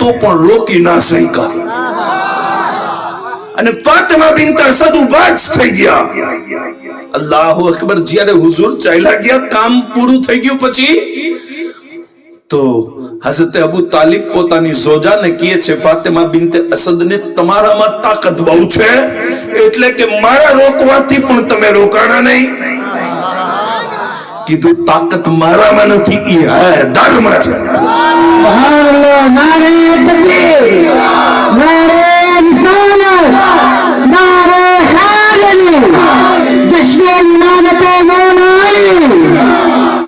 તો પણ રોકી ના શક્યા. અને ફાતમા બિનતા અસદ ઊભા થઈ ગયા. અલ્લાહુ અકબર, જ્યારે હુઝુર ચાલ્યા ગયા, કામ પૂરું થઈ ગયું પછી, તો હઝરત અબુ તાલિબ પોતાની જોજાને કહે છે, ફાતિમા બિનતે અસદને તમારામાં તાકાત બહુ છે, એટલે કે મારા રોકવાથી પણ તમે રોકાણા નહીં. કીધું, તાકાત મારામાં નથી, ઈ હૈદારમાં છે. Oh, not in the field.